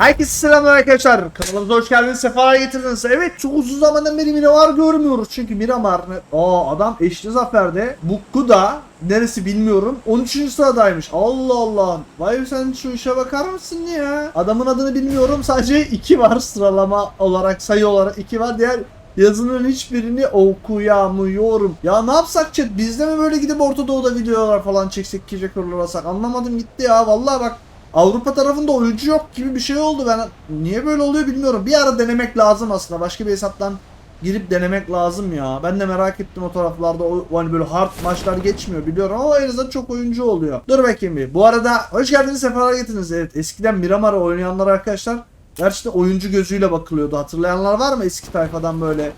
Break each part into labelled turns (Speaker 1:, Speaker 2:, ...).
Speaker 1: Herkese selamlar arkadaşlar. Kanalımıza hoş geldiniz. Sefalar getirdiniz. Evet çok uzun zamandan beri Miramar görmüyoruz. Çünkü Miramar Aa adam eşli zaferde. Bukku da neresi bilmiyorum. 13. sıradaymış. Allah Allah. Vay sen şu işe bakar mısın ya? Adamın adını bilmiyorum. Sadece 2 var sıralama olarak sayı olarak 2 var. Diğer yazının hiçbirini okuyamıyorum. Ya ne yapsak chat? Biz de mi böyle gidip Orta Doğu'da videolar falan çeksek gece kurulasak? Anlamadım gitti ya. Vallahi bak Avrupa tarafında oyuncu yok gibi bir şey oldu. Ben niye böyle oluyor bilmiyorum. Bir ara denemek lazım aslında. Başka bir hesaptan girip denemek lazım ya. Ben de merak ettim o taraflarda. O, hani böyle hard maçlar geçmiyor biliyorum ama en azından çok oyuncu oluyor. Dur bakayım bir. Bu arada hoş geldiniz sefalar getirdiniz. Evet eskiden Miramar'a oynayanlar arkadaşlar gerçekten oyuncu gözüyle bakılıyordu. Hatırlayanlar var mı eski tayfadan böyle?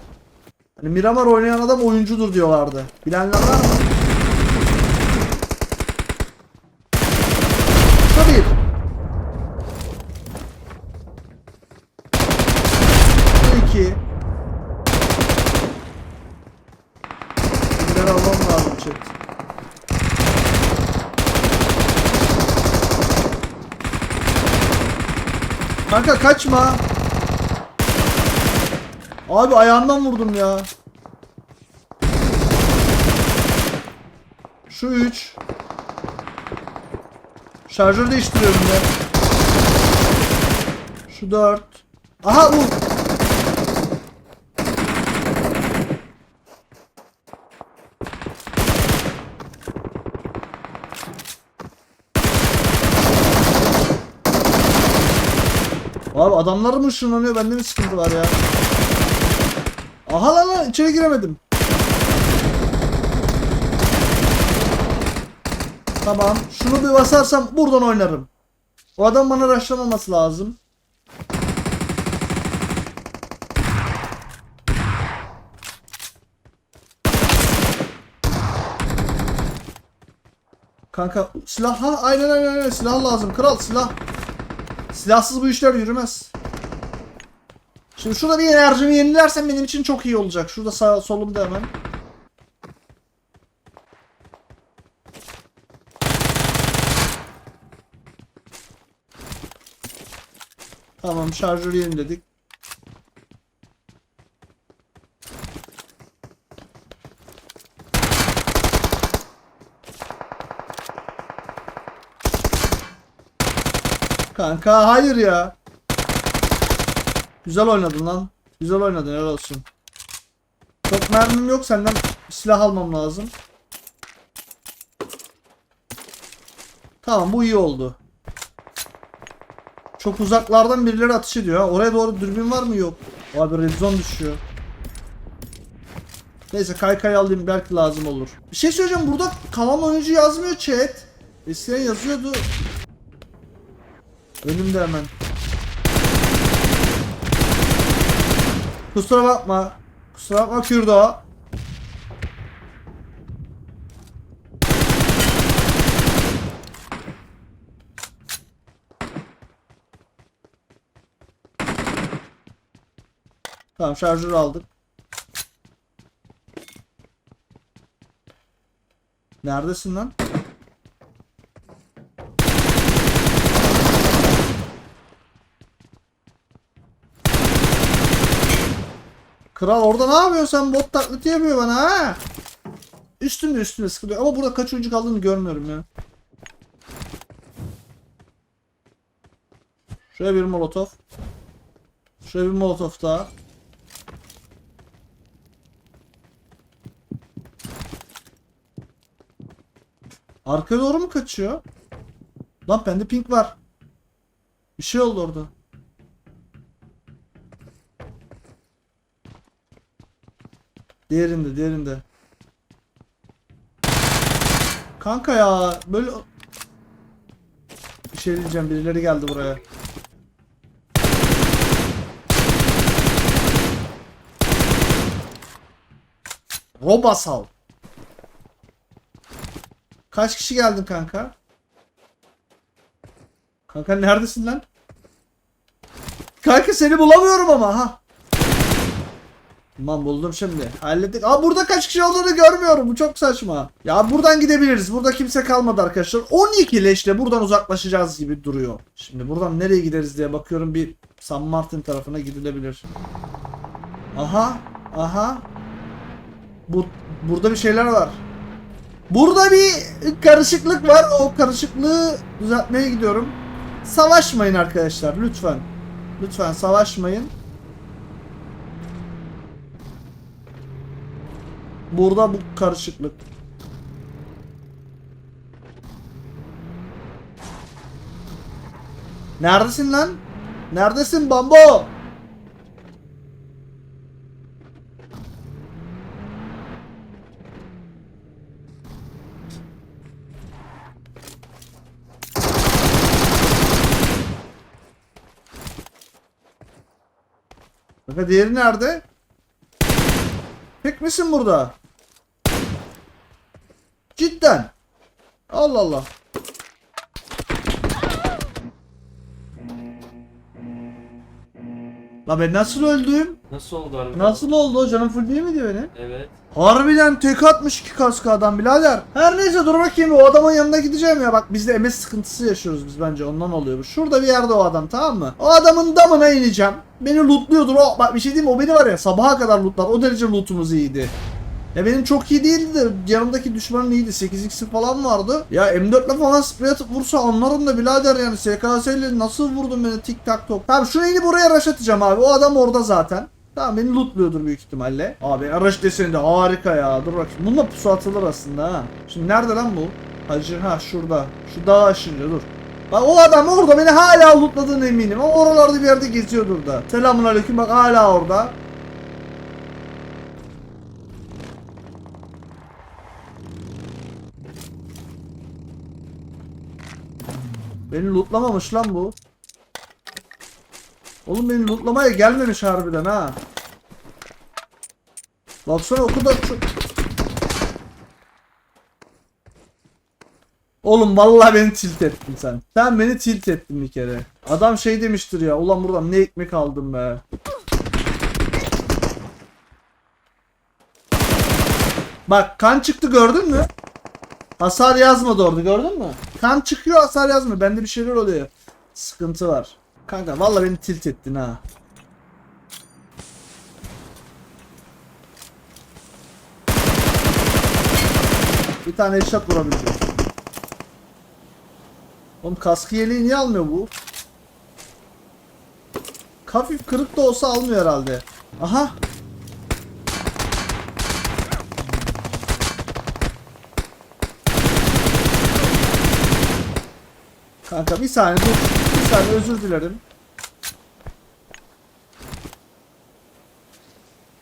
Speaker 1: Hani Miramar oynayan adam oyuncudur diyorlardı. Bilenler var mı? Şu bir. Şu iki. Chat. Kanka kaçma. Abi ayağından vurdum ya. Şu 3. Şarjör değiştiriyorum ben. Şu 4. Aha bu. Abi adamlar mı ışınlanıyor? Bende mi sıkıntı var ya? Aha lan lan içeri giremedim. Tamam. Şunu bir basarsam buradan oynarım. O adam bana rushlamaması lazım. Kanka silah ha aynen aynen aynen silah lazım kral silah. Silahsız bu işler yürümez. Şimdi şurada bir enerjimi yenilersem benim için çok iyi olacak. Şurada sağ solumda hemen. Tamam şarjörü yeniledik. Kanka hayır ya. Güzel oynadın lan. Güzel oynadın helal olsun. Çok mermim yok senden silah almam lazım. Tamam bu iyi oldu. Çok uzaklardan birileri atış ediyor. Oraya doğru dürbün var mı? Yok. Abi red zone düşüyor. Neyse kaykay alayım belki lazım olur. Bir şey söyleyeceğim burada kalan oyuncu yazmıyor chat. Eskiden yazıyordu. Önümde hemen. Kusura bakma. Kusura bakma Kürdo. Tamam şarjörü aldık. Neredesin lan? Kral orada ne yapıyorsun sen bot taklidi yapıyor bana ha? Üstümde üstümde sıkılıyor ama burada kaç oyuncu kaldığını görmüyorum ya. Şuraya bir molotof. Şuraya bir molotof daha. Arkaya doğru mu kaçıyor? Lan bende pink var. Bir şey oldu orada. Diğerinde, diğerinde. Kanka ya böyle bir şey diyeceğim birileri geldi buraya. Robasal. Kaç kişi geldin kanka? Kanka neredesin lan? Kanka seni bulamıyorum ama ha. Tamam buldum şimdi. Hallettik. Aa burada kaç kişi olduğunu görmüyorum. Bu çok saçma. Ya buradan gidebiliriz. Burada kimse kalmadı arkadaşlar. 12 leşle buradan uzaklaşacağız gibi duruyor. Şimdi buradan nereye gideriz diye bakıyorum. Bir San Martin tarafına gidilebilir. Aha. Aha. Bu, burada bir şeyler var. Burada bir karışıklık var. O karışıklığı düzeltmeye gidiyorum. Savaşmayın arkadaşlar lütfen. Lütfen savaşmayın. Burada bu karışıklık. Neredesin lan? Neredesin Bambo? Bakın diğeri nerede? Tek misin burada? Cidden. Allah Allah. La ben nasıl öldüm?
Speaker 2: Nasıl oldu abi?
Speaker 1: Nasıl oldu? Canım full değil miydi benim?
Speaker 2: Evet.
Speaker 1: Harbiden tek atmış ki kaskı adam birader. Her neyse dur bakayım o adamın yanına gideceğim ya. Bak biz de MS sıkıntısı yaşıyoruz biz bence ondan oluyor bu. Şurada bir yerde o adam tamam mı? O adamın damına ineceğim. Beni lootluyordur o. Bak bir şey diyeyim mi? o beni var ya sabaha kadar lootlar. O derece lootumuz iyiydi. Ya benim çok iyi değildi de yanımdaki düşmanın iyiydi. 8x falan vardı. Ya M4 ile falan sprey atıp vursa anlarım da birader yani SKS ile nasıl vurdun beni tik tak tok. Tamam şunu inip buraya rush atacağım abi. O adam orada zaten. Tamam beni lootluyordur büyük ihtimalle. Abi araç deseni de harika ya. Dur bakayım. Bununla pusu atılır aslında ha. Şimdi nerede lan bu? Hacı ha şurada. Şu dağı aşınca dur. Bak o adam orada beni hala lootladığına eminim. O oralarda bir yerde geziyordur da. Selamun aleyküm bak hala orada. Beni lootlamamış lan bu. Oğlum beni lootlamaya gelmemiş harbiden ha. Baksana o kadar çok... Oğlum vallahi beni tilt ettin sen. Sen beni tilt ettin bir kere. Adam şey demiştir ya. Ulan buradan ne ekmek aldım be. Bak kan çıktı gördün mü? Hasar yazmadı orada gördün mü? Kan çıkıyor hasar yazmıyor. Bende bir şeyler oluyor. Sıkıntı var. Kanka vallahi beni tilt ettin ha. Bir tane headshot vurabildim. Oğlum kaskı yeleği niye almıyor bu? Hafif kırık da olsa almıyor herhalde. Aha. Kanka bir saniye dur. Bir saniye özür dilerim.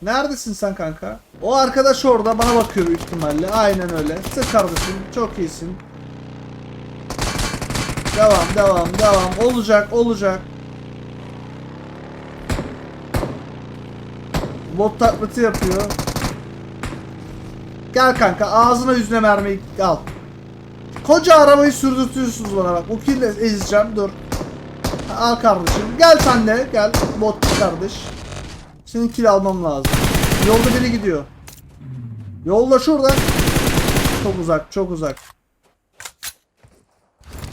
Speaker 1: Neredesin sen kanka? O arkadaş orada bana bakıyor büyük ihtimalle. Aynen öyle. Sık kardeşim. Çok iyisin. Devam devam devam. Olacak olacak. Bot taklidi yapıyor. Gel kanka ağzına yüzüne mermiyi al. Koca arabayı sürdürtüyorsunuz bana bak. Bu kille ezeceğim dur. Al kardeşim. Gel sen de gel. Bot kardeş. Senin kill almam lazım. Yolda biri gidiyor. Yolda şurada. Çok uzak çok uzak.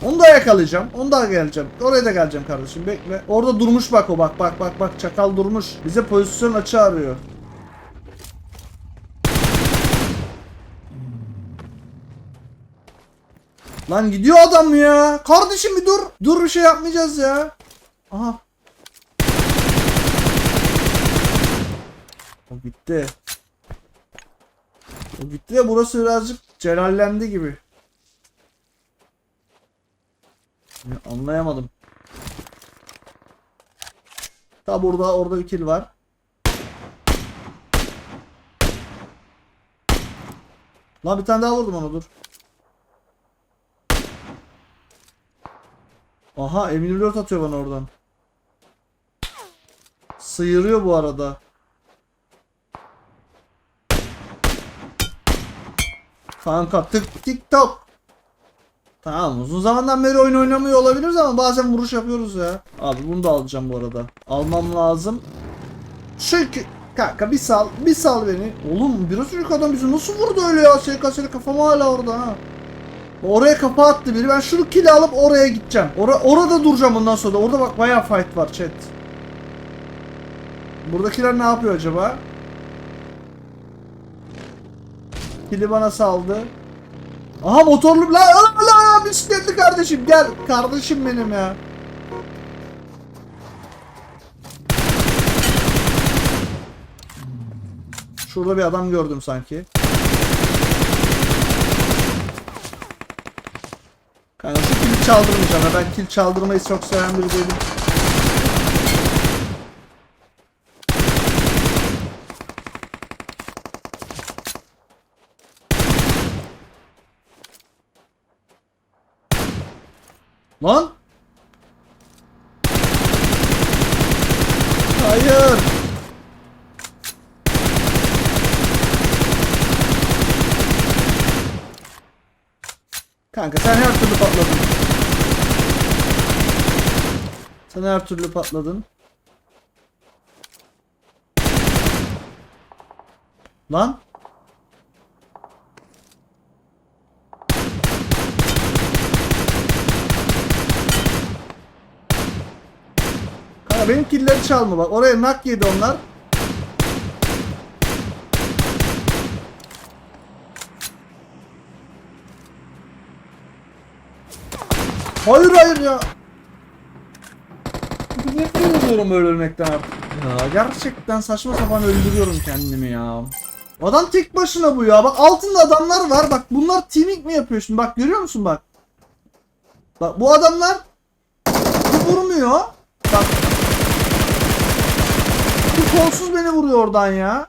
Speaker 1: Onu da yakalayacağım. Onu da geleceğim. Oraya da geleceğim kardeşim. Bekle. Orada durmuş bak o bak bak bak bak. Çakal durmuş. Bize pozisyon açı arıyor. Lan gidiyor adam ya. Kardeşim bir dur. Dur bir şey yapmayacağız ya. Aha. O gitti. O gitti de burası birazcık celallendi gibi. Ya, Anlayamadım. Ta burada orada bir kill var. Lan bir tane daha vurdum ona dur. Aha M24 atıyor bana oradan. Sıyırıyor bu arada. Kanka tık tik tok. Tamam uzun zamandan beri oyun oynamıyor olabiliriz ama bazen vuruş yapıyoruz ya. Abi bunu da alacağım bu arada. Almam lazım. Çünkü Kanka bir sal, bir sal beni. Oğlum biraz çocuk adam bizi nasıl vurdu öyle ya? SKS'li kafam hala orada ha. Oraya kafa attı biri. Ben şunu kili alıp oraya gideceğim. Ora, orada duracağım bundan sonra. Orada bak bayağı fight var chat. Buradakiler ne yapıyor acaba? Kili bana saldı. Aha motorlu la la la bisikletli kardeşim gel kardeşim benim ya. Şurada bir adam gördüm sanki. Kanka şu kili çaldırmayacağım ya ben kil çaldırmayı çok seven biri değilim. Lan! Hayır! Kanka sen her türlü patladın. Sen her türlü patladın. Lan! Kanka benim killeri çalma bak. Oraya nak yedi onlar. Hayır hayır ya. Nefret ediyorum öyle ölmekten artık. Ya gerçekten saçma sapan öldürüyorum kendimi ya. Adam tek başına bu ya. Bak altında adamlar var. Bak bunlar teaming mi yapıyor şimdi? Bak görüyor musun bak. Bak bu adamlar bu vurmuyor. Bak. Bu kolsuz beni vuruyor oradan ya.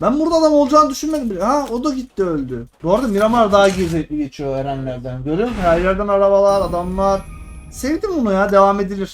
Speaker 1: Ben burada adam olacağını düşünmedim. Ha o da gitti öldü. Bu arada Miramar daha gizli geçiyor Erenlerden. Görüyor musun? Her yerden arabalar, adamlar. Sevdim bunu ya. Devam edilir.